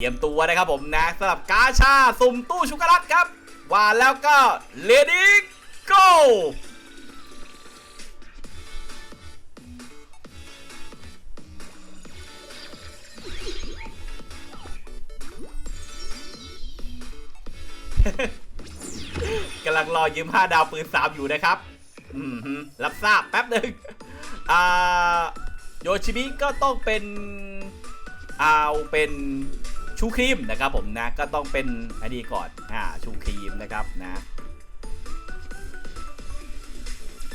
เตรียมตัวนะครับผมนะสำหรับกาชาสุ่มตู้ชุกรัตครับว่าแล้วก็เลดี้โกกำลังรอยืม5ดาวปืน3อยู่นะครับอืมรับทราบแป๊บหนึ่งอ่าโยชิมิก็ต้องเป็น เอาเป็น ชูครีมนะครับผมนะก็ต้องเป็นอันนี้ก่อนอ่าชูครีมนะครับนะ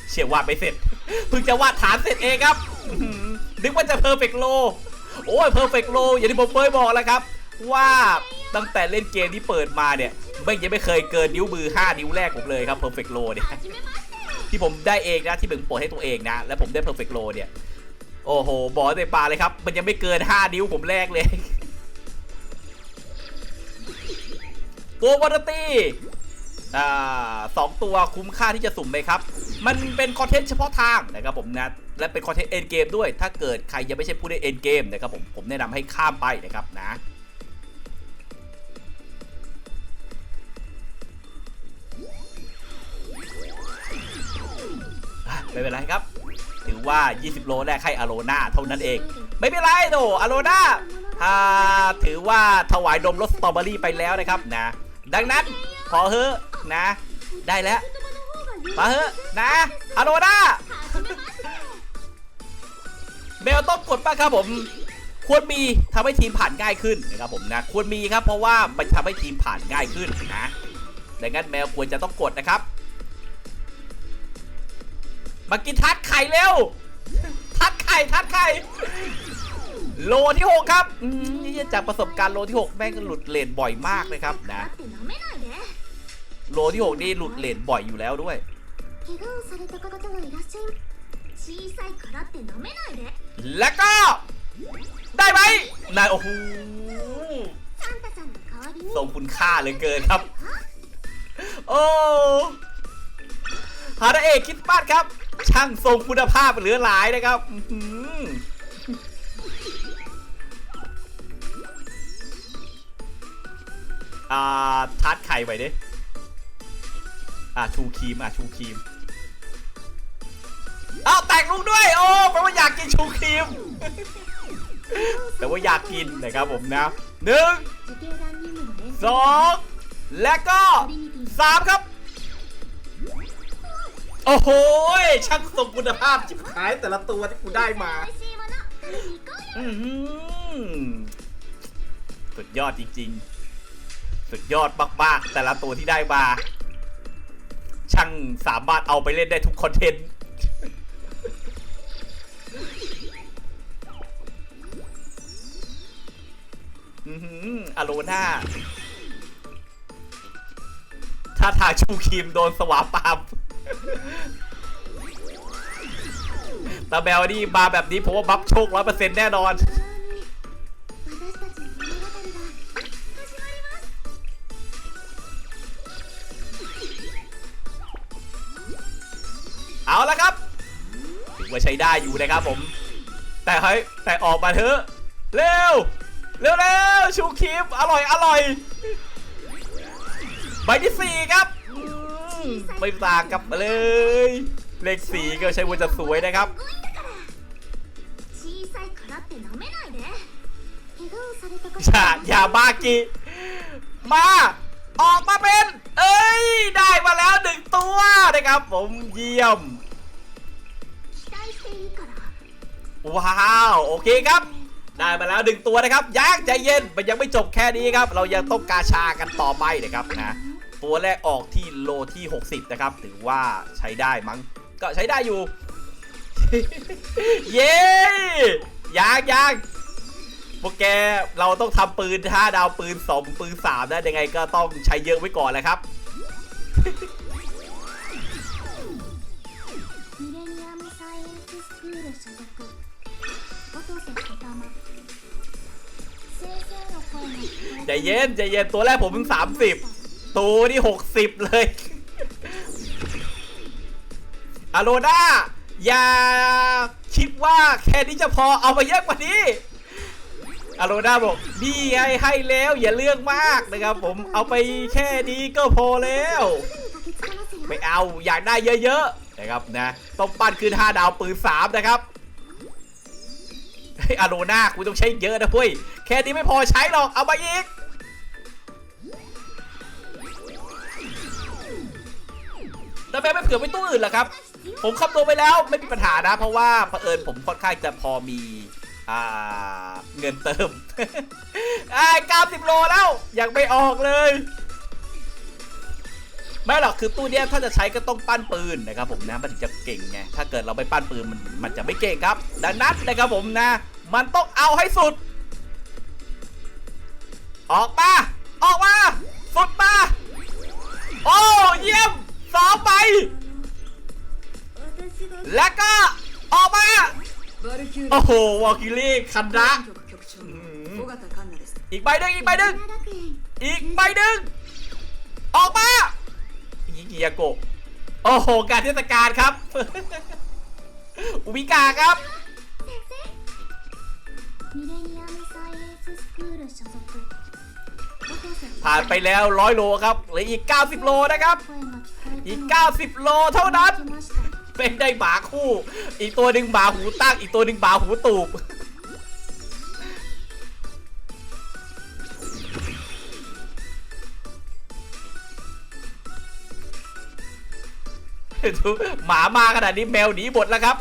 เชี่ยววาดไม่เสร็จเพิ่งจะวาดฐานเสร็จเองครับนึกว่าจะเพอร์เฟกโลโอ้ยเพอร์เฟกโลอย่างที่ผมเคยบอกแล้วครับ ว่าตั้งแต่เล่นเกมที่เปิดมาเนี่ยไม่ยังไม่เคยเกินนิ้วมือ 5 นิ้วแรกผมเลยครับเพอร์เฟกโลเนี่ยที่ผมได้เองนะที่ผมปลดให้ตัวเองนะ แล้วผมได้เพอร์เฟกโลเนี่ยโอ้โหบอกในปลาเลยครับ มันยังไม่เกิน 5 นิ้วผมแรกเลย ตัววอร์ตี้อ่าสองตัวคุ้มค่าที่จะสุ่มไหมครับ มันเป็นคอนเทนต์เฉพาะทางนะครับผมนะและเป็นคอนเทนต์เอ็นเกมด้วย ถ้าเกิดใครยังไม่ใช่ผู้เล่นเอ็นเกมนะครับผมผมแนะนำให้ข้ามไปนะครับนะไม่เป็นไรครับ ถือว่า 20 โลแรกให้อโลนาเท่านั้นเอง ไม่เป็นไรโดอโลนาอ่าถือว่าถวายนมรสสตรอเบอรี่ไปแล้วนะครับนะ ดังนั้นพอเฮอะนะ ได้แล้วมาเฮอะนะอโลนาเบลต้องกดป่ะครับผม ควรมีทำให้ทีมผ่านง่ายขึ้นนะครับผมนะควรมีครับเพราะว่ามันทำให้ทีมผ่านง่ายขึ้นนะดังนั้นแมวควรจะต้องกดนะครับ มากินทัดไข่เร็ว ทัดไข่ทัดไข่ โลที่ 6 ครับอืมนี่จากประสบการณ์โลที่ 6 แม่งหลุดเลนบ่อยมากเลยครับนะ โลที่ 6 นี่หลุดเลนบ่อยอยู่แล้วด้วยและก็ ได้ไหมนายโอ้โหทรงคุณค่าเลยเกินครับ โอ้ฮาราเอะคิดป้านครับ ช่างทรงคุณภาพเหลือหลายนะครับ อ่าทาร์ตไข่ไว้ดิอ่าชูครีมอ่าชูครีมอ้าวแตกลูกด้วย โอ้แปลว่าอยากกินชูครีมแต่ว่าอยากกินนะครับผมนะหนึ่งสองและก็สามครับ โอ้โหช่างสมคุณภาพชิบขายแต่ละตัวที่กูได้มาอืมสุดยอดจริง ๆ สุดยอดมากๆ แต่ละตัวที่ได้มา ช่างสามารถเอาไปเล่นได้ทุกคอนเทนต์ อือหือโลน่าถ้าทาชูครีมโดนสวาปามตาแบลนี่มาแบบนี้ผมว่าบัฟโชคร้อยเปอร์เซ็นต์แน่นอน ได้อยู่นะครับผม แต่เฮ้แต่ออกมาเถอะเร็วเร็วเร็วชูคลิปอร่อยอร่อยใบที่สี่ครับไม่ต่างกับเลย เลขสี่ก็ใช้วุจะสวยนะครับอย่าอย่าบ้ากีมาออกมาเป็น เอ้ย ได้มาแล้วหนึ่งตัวนะครับ ผมเยี่ยม ว้าว โอเคครับ ได้มาแล้วหนึ่งตัวนะครับยักษ์ใจเย็นมันยังไม่จบแค่นี้ครับ เรายังต้องกาชากันต่อไปนะครับนะตัวแรกออกที่โลที่ 60 นะครับ ถือว่าใช้ได้มั้ง ก็ใช้ได้อยู่ เย้ยังยังพวกแกเราต้องทำปืน 5 ดาวปืน 2 ปืน 3 นะยังไงก็ต้องใช้เยอะไว้ก่อนแหละครับ 所属音瀬小玉先生の声が聞こえ ใจเย็นใจเย็นตัวแรกผมเพิ่ง 30 ตัวนี่ 60 เลย อโลนาอย่าคิดว่าแค่นี้จะพอเอาไปเยอะกว่านี้ อาโรนาบอกนี่ไงให้แล้วอย่าเลือกมากนะครับผมเอาไปแค่นี้ก็พอแล้ว すぐに駆けつけますよ ไม่เอาอยากได้เยอะๆนะครับนะต้องปั้นคืน5ดาวปืน3นะครับเฮ้ย อาโรนากูต้องใช้เยอะนะเว้ยแค่นี้ไม่พอใช้หรอกเอามาอีกแล้วแม่ไม่เผื่อไปตู้อื่นหรอครับ ผมคำนวณไปแล้วไม่มีปัญหานะ เพราะว่าเผอิญผมค่อนข้างจะพอมีอเงินเติมไอ่า90โลแล้ว ยังไม่ออกเลยไม่หรอกคือตู้เนี้ยถ้าจะใช้ก็ต้องปั้นปืนนะครับผมนะมันจะเก่งไงถ้าเกิดเราไปปั้นปืนมันมันจะไม่เก่งครับ ดังนั้นนะครับผมนะ มันต้องเอาให้สุด ออกมา ออกมา สุดมา โอ้เยี่ยมสองไป และก็ออกมา โอ้โห วอลกิลี่คันดะอีกใบดึงอีกใบดึงอีกใบดึงออกมาอิกิยาโกโอ้โห การเทศกาลครับ อุบิกาครับ ผ่านไปแล้วร้อยโลครับเหลืออีก 90 โลนะครับ อีก 90 โลเท่านั้น เป็นได้หมาคู่ อีกตัวหนึ่งหมาหูตั้งอีกตัวหนึ่งหมาหูตูบหมามากขนาดนี้แมวหนีหมดแล้วครับ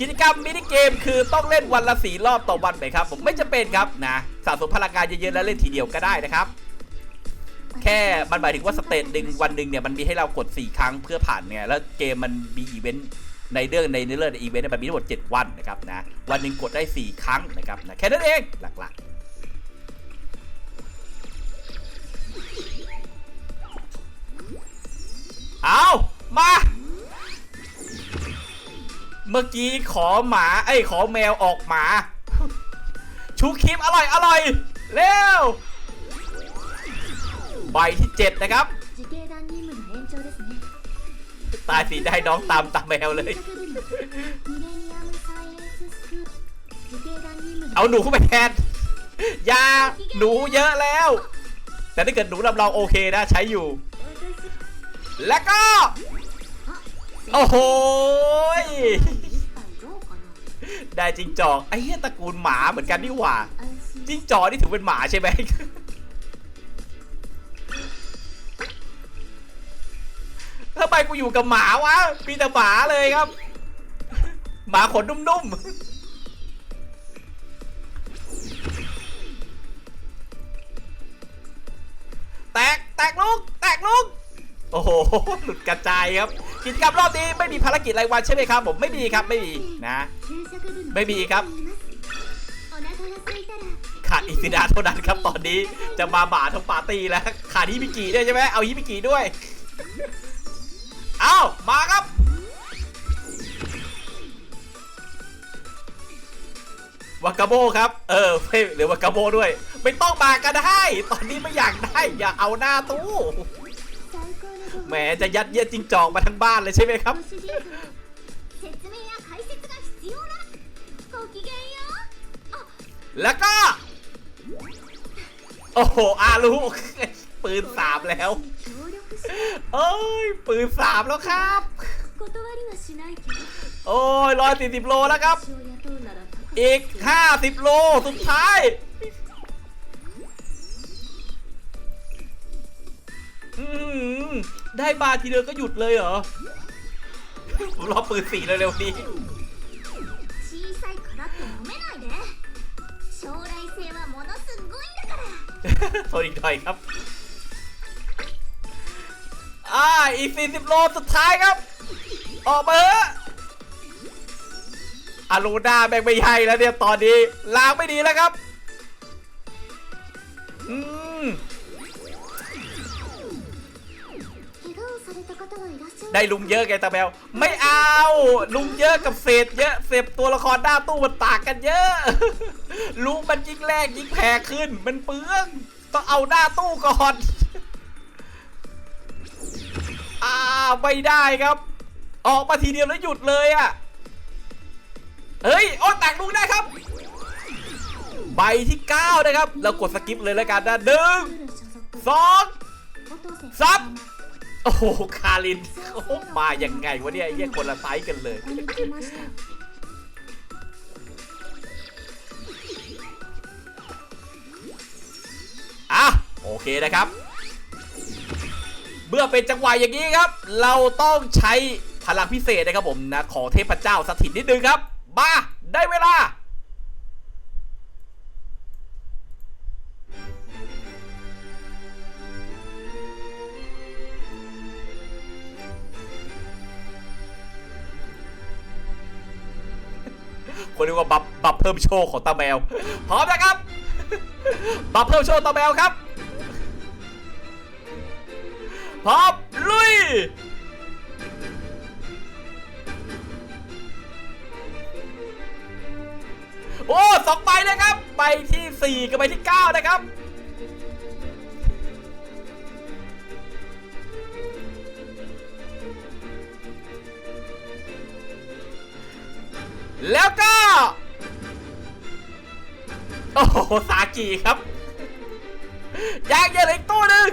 กิจกรรมมินิเกมคือต้องเล่นวันละสี่รอบต่อวันไหมครับ ผมไม่จะเป็นครับนะสะสมพลังงานเยอะๆแล้วเล่นทีเดียวก็ได้นะครับ แค่มันหมายถึงว่าสเตจหนึ่งวันหนึ่งเนี่ยมันมีให้เรากด 4 ครั้งเพื่อผ่านเนี่ยแล้วเกมมันมีอีเวนต์ในเรื่องในเนื้อเรื่องในอีเวนต์มันมีทั้งหมด 7 วันนะครับนะวันหนึ่งกดได้ 4 ครั้งนะครับนะแค่นั้นเองหลักๆเอามา เมื่อกี้ขอหมาไอ้ขอแมวออกหมา ชูคลิปอร่อยอร่อยเร็วใบที่เจ็ดนะครับ ตายสีได้น้องตามตามแมวเลย เอาหนูเข้าไปแทนยาหนูเยอะแล้ว แต่ถ้าเกิดหนูลำลองโอเคนะใช้อยู่ และก็ โอ้โห ได้จิงจอกไอ้เหี้ยตระกูลหมาเหมือนกันนี่หว่า安心จิงจอกนี่ถือเป็นหมาใช่ไหมทำไมกูอยู่กับหมาวะมีแต่หมาเลยครับ หมาขนนุ่มๆ แตก แตกลูก แตกลูก โอ้โห หลุดกระจายครับ กิจกรรมรอบนี้ไม่มีภารกิจรายวันใช่ไหมครับผมไม่มีครับไม่มีนะ ไม่มีครับขาดอิสิดาเท่านั้นครับตอนนี้จะมาบ่าทั้งปาร์ตี้แล้วขาดฮิบิกิด้วยใช่ไหมเอาฮิบิกิด้วยเอามาครับวากาโบครับ เออหรือวากาโบด้วย ไม่ต้องมาก็ได้ ตอนนี้ไม่อยากได้ อย่าเอาหน้าตู้ แหมจะยัดเยียดจริงจอกมาทั้งบ้านเลยใช่ไหมครับ แล้วก็ โอ้โห อาลูกปืนสามแล้ว เอ้ย ปืนสามแล้วครับ โอ้ยร้อยสี่สิบโลแล้วครับ อีกห้าสิบโล สุดท้าย ได้บาทีเดียวก็หยุดเลยเหรอรอปืนสีเร็วๆนี้โทษอีกหน่อยครับ อ่า อีก 40 โลสุดท้ายครับ ออกมาเถอะอารูด้าแบงไม่ให้แล้วเนี่ย ตอนนี้ลางไม่ดีแล้วครับ อืม ได้ลุงเยอะไงตาแมวไม่เอา ลุงเยอะกับเศษเยอะเศษตัวละครหน้าตู้มันตางกันเยอะ ลุงมันยิ่งแรกยิ่งแพ้ขึ้น มันเปลืองต้องเอาหน้าตู้ก่อนอ่าไม่ได้ครับ ออกมาทีเดียวแล้วหยุดเลยอะเฮ้ยโอ้ต่าลุงได้ครับ ใบที่ 9 นะครับแล้วกดสกิปเลยแล้วกันนะหนึ่งสองสาม โอ้โห คารินมาอย่างไงวะเนี่ยแยกคนละไซส์กันเลยอะโอเคนะครับ เมื่อเป็นจังหวะอย่างนี้ครับ เราต้องใช้พลังพิเศษนะครับผมนะ ขอเทพเจ้าสถิตนิดนึงครับ มา ได้เวลา คนเรียกว่าบัฟบัฟเพิ่มโชคของตาแมว พร้อมนะครับ บัฟเพิ่มโชคตาแมวครับ พร้อมลุยโอ้สองใบนะครับ ใบที่ 4 กับใบที่ 9 นะครับ แล้วก็ โอ้โห สากีครับยางเยอะเลยอีกตู้หนึ่ง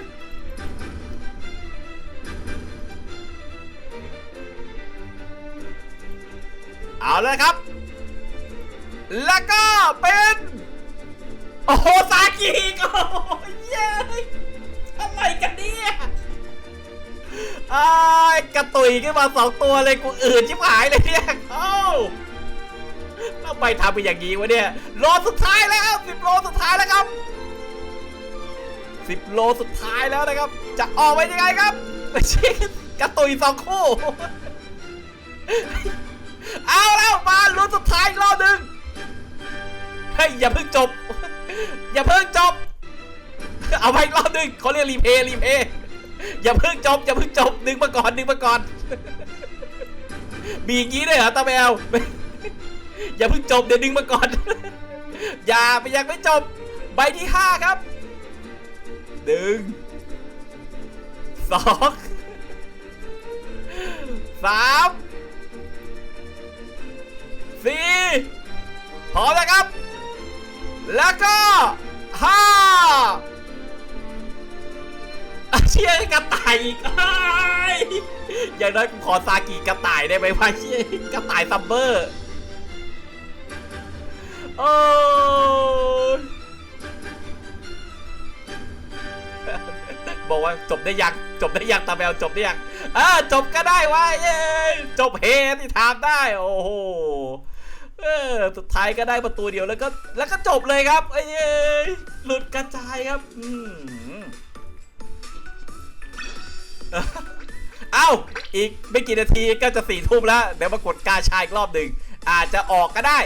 เอาเลยครับ แล้วก็เป็น โอ้โห สากีกโอ้โหเย้ยอะไรกันเนี่ยไอ้ากระตุยขึ้นมาสองตัวเลยกูอื่นชิบหายเลยเนี่ยเอ้า ไมทำเป็นอย่างนี้วะเนี่ยโลสุดท้ายแล้วสิบโลสุดท้ายแล้วครับสิบโลสุดท้ายแล้วนะครับ จะออกไปยังไงครับไม่ใช่กระตุยสองคู่ เอาแล้วมาลุ้นสุดท้ายรอบหนึ่งเฮ้ยอย่าเพิ่งจบ อย่าเพิ่งจบ เอาไปรอบหนึ่งเขาเรียกรีเพย์รีเพย์อย่าเพิ่งจบอย่าเพิ่งจบดึงมาก่อนดึงมาก่อนมีอย่างนี้ด้วยเหรอตาแมว อย่าเพิ่งจบเดี๋ยวดึงมาก่อน อย่าไปยังไม่จบ ใบที่ห้าครับหนึ่งสองสามสี่พร้อมแล้วครับ แล้วก็ห้าอะเชี่ยกระต่ายอีกอ้ายอย่างน้อยกูขอซากิกระต่ายได้ไหมวะเชี่ยกระต่ายซัมเบอร์ โอ้ยบอกว่าจบได้ยังจบได้ยังตาแมวจบได้ยังอ่าจบก็ได้วะเย้จบเฮที่ทำได้ โอ้โหเออสุดท้ายก็ได้ประตูเดียวแล้วก็แล้วก็จบเลยครับไอ้เย้ยหลุดกระจายครับอืมเอ้าอีกไม่กี่นาทีก็จะสี่ทุ่มแล้วเดี๋ยวมากดกาชาอีกรอบหนึ่งอาจจะออกก็ได้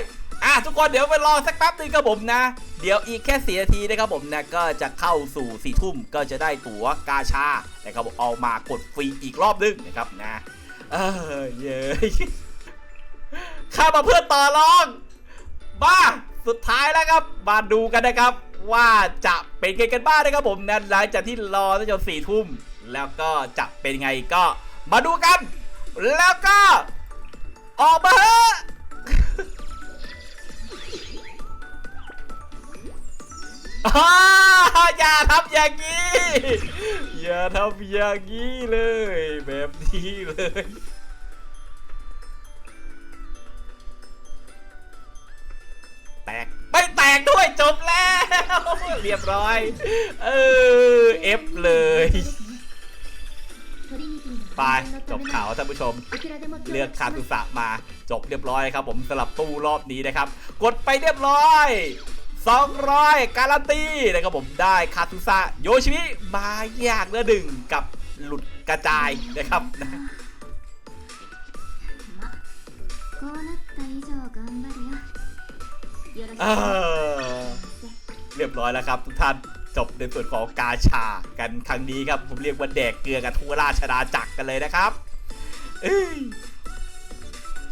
อะทุกคนเดี๋ยวไปรอสักแป๊บหนึงครับผมนะ เดี๋ยวอีกแค่สี่นาทีนะครับผมนะก็จะเข้าสู่สี่ทุ่มก็จะได้ตั๋วกาชานะครับผมเอามากดฟรีอีกรอบหนึงนะครับนะเออเย้ยข้ามาเพื่อต่อรองบ้าสุดท้ายแล้วครับมาดูกันนะครับ ว่าจะเป็นไงกันบ้างนะครับผมนะหลังจากที่รอจนสี่ทุ่มแล้วก็จะเป็นไงก็มาดูกัน แล้วก็ ออกมาเถอะ อย่าทำอย่างนี้อย่าทำอย่างนี้เลย แบบนี้เลยแตกไม่แตกด้วยจบแล้ว เรียบร้อย เออเอฟเลยไปจบข่าวท่านผู้ชม เลือกคาตุสะมาจบเรียบร้อยครับ ผมสลับตู้รอบนี้นะครับ กดไปเรียบร้อย 200 การันตีนะครับผมได้คาทุซาโยชิมิมาอย่างละดึงกับหลุดกระจายนะครับเรียบร้อยแล้วครับทุกท่านจบในส่วนของกาชากันครั้งนี้ครับ ผมเรียกว่าแดกเกลือกันทัวราชนาจักรกันเลยนะครับ